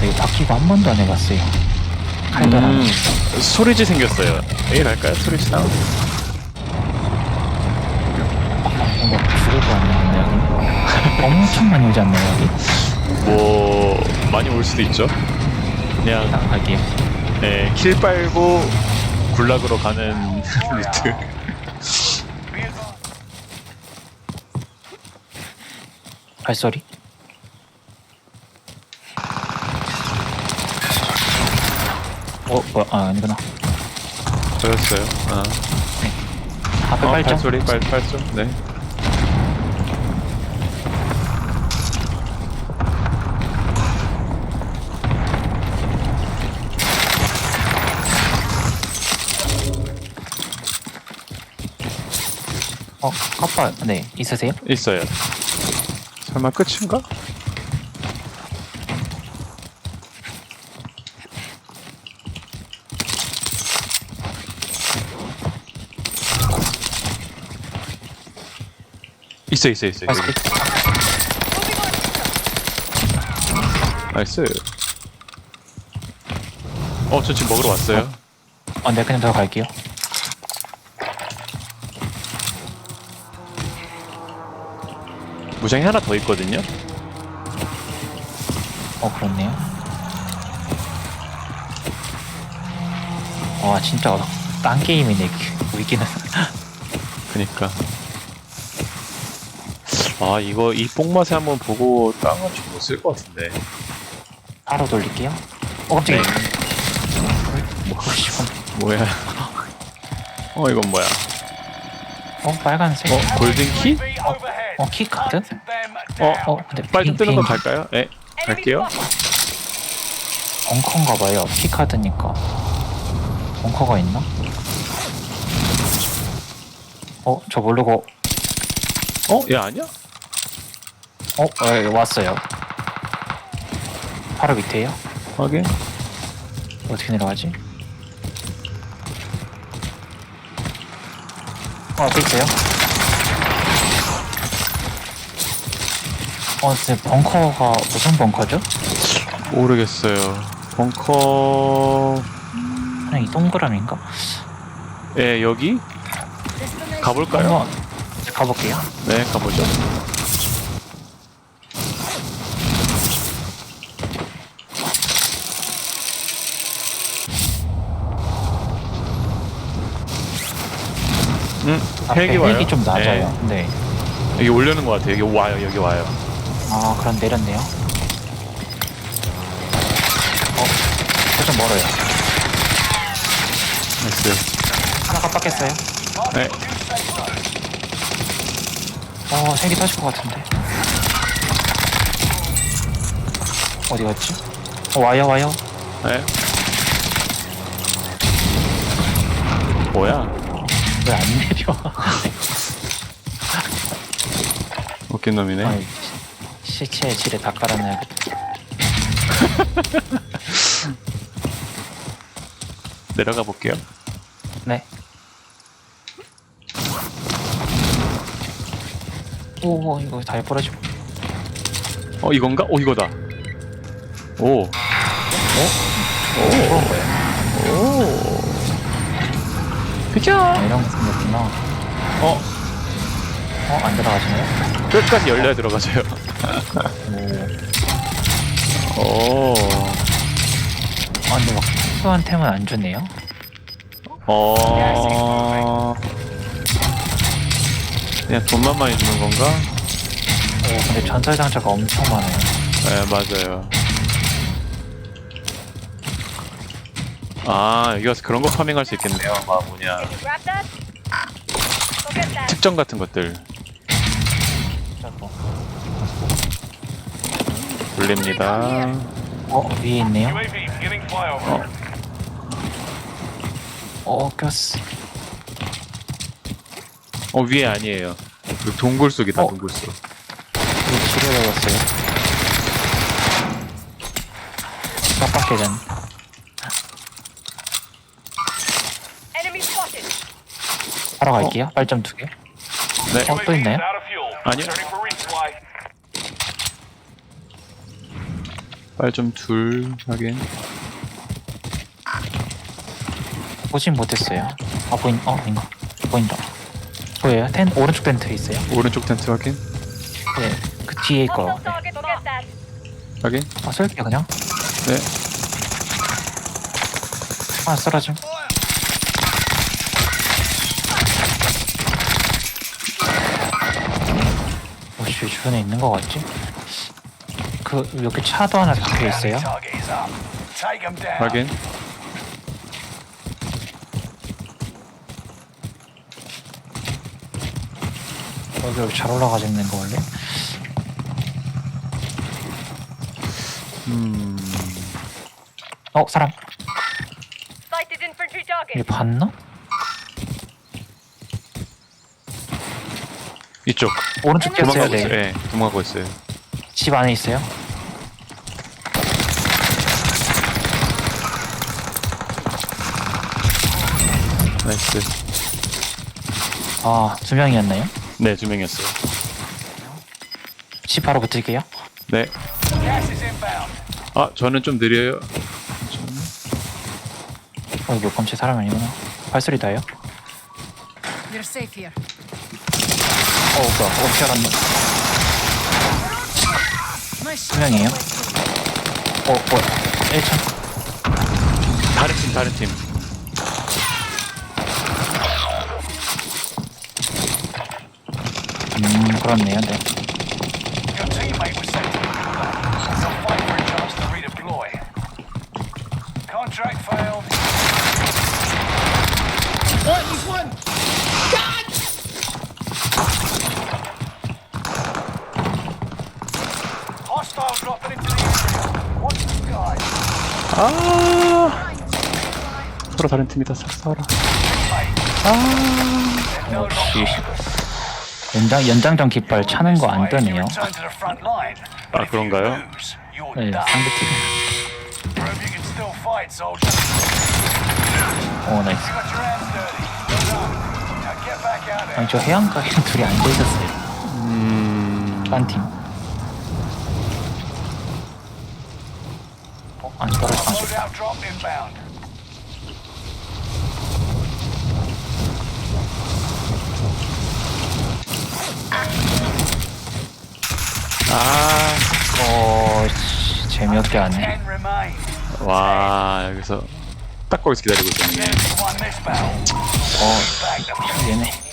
되게 바뀌고 한 번도 안 해봤어요. 칼바람. 음, 소리지 생겼어요. A 할까요? 소리지 나오고. 뭔가 죽을 것 같네요, 여기. 엄청 많이 오지 않나요, 여기? 뭐 많이 올 수도 있죠. 그냥 자, 갈게요. 네, 킬 빨고 굴락으로 가는 루트. 발소리? 어, 뭐, 아, 아니구나. 보였어요. 아. 앞에 어, 발전? 발소리, 발, 발소. 네. 어, 아빠, 네, 있으세요? 있어요. 설마 끝인가? 있어 있어 있어 여기. 발소리? 나이스 어 저 지금 먹으러 왔어요 어, 네, 그냥 들어갈게요. 무장이 하나 더 있거든요 어, 그렇네요. 와, 진짜 딴 게임이네, 그, 위기는. 그니까 아 이거 이 뽕맛에 한번 보고 땅은 좀 못 쓸 것 같은데 바로 돌릴게요. 어, 깜짝이야. 네. 뭐. 뭐야 어 이건 뭐야 어, 빨간색? 어 골든키? 어, 키 카드? 어 어, 근데 빨리 좀 비- 뜨는 거 갈까요? 네 갈게요 벙커인가 봐요. 키 카드니까. 벙커가 있나? 어, 저 모르고, 어? 얘 아니야? 어, 어 왔어요. 바로 밑에요? 확인 어떻게 내려가지? 어, 앞에 있어요? 어, 근데 벙커가 무슨 벙커죠? 모르겠어요 벙커 그냥 이 동그라미인가? 예 여기? 가볼까요? 한번 가볼게요. 네 가보죠 음 앞에 헬기 와요 헬기 좀 낮아요. 네. 네, 여기 올려는 것 같아요 여기 와요 여기 와요 아, 그럼 내렸네요. 어, 저좀 멀어요. 나이스 하나 깜빡했어요. 네 어, 색이 터질 것 같은데. 어디 갔지? 어, 와요, 와요. 네. 뭐야? 왜 안 내려? 웃긴 놈이네. 아니, 시- 시체에 질에 다 깔아놔야겠다. 내려가 볼게요. 네. 오, 오, 이거 다 부러지고. 어 이건가? 오 이거다. 오. 어? 그런 거예요. 오. 비켜. 아, 이런 거 생겼구나. 어 어, 안 들어가지네요. 끝까지 열려야 들어가져요. 오. 오. 아, 근데 막 특수한 템은 안 주네요. 어. 그냥 돈만 많이 주는 건가? 오, 근데 전설 장차가 엄청 많아요. 네 맞아요. 아 여기 와서 그런 거 파밍할 수 있겠네요. 막 뭐냐 Grab that. Go get that. 특정 같은 것들. 돌립니다. 어, 위에 있네요. UAV beginning flyover. 어, 어, 꼈어. 어 위에 아니에요. 그 동굴 속이다 어. 동굴 속. 이거 지뢰 넣었어요. 깜빡해 전. Enemy 하러 갈게요. 빨점 두 개. 네. 어, 또 있나요? 아니요. Returning for resupply. 깃발 좀둘 하긴. 보진 못했어요. 아 보인 어 아닌가 보인다. 보여요? 텐 오른쪽 텐트에 있어요. 오른쪽 텐트 확인. 네, 그 뒤에 거. 확인. 아 쏠게요 그냥. 네. 하나 쓰러짐. 혹시 주변에 있는 거 같지? 그 여기 차도 하나 박혀 있어요. 확인. 여기 여기 잘 올라가져 있는 거 원래. 음. 어 사람 target. 봤나? 이쪽. 오른쪽 뛰었어요. 도망가고 있어요. 네. 네. 도망가고 있어요. 집 안에 있어요. 나이스. 아 두 명이었나요? 네, 두 명이었어요. 집 바로 붙을게요. 네. 아, 저는 좀 느려요. 어 이거 범죄 사람 아니구나. 발소리 다요? You're safe here. 어 뭐야 어떻게 알았나? Nice 두 명이에요? 어 뭐야 1층 다른 팀, 다른 팀. 음 그렇네요 네 아. 서로 다른 팀이다. They're no 역시 연장 연장전 깃발 차는 거안 If you 뜨네요 return to the front line. 아, 그런가요? 네. 상대팀. 오 나이스. 아니 저 해안가에 둘이 앉아 있었어요 음. 딴 팀 아니 inbound. 아. 어 씨, 재미없게 하네. 와, 여기서 딱 거기서 기다리고 있었네. 어. 얘네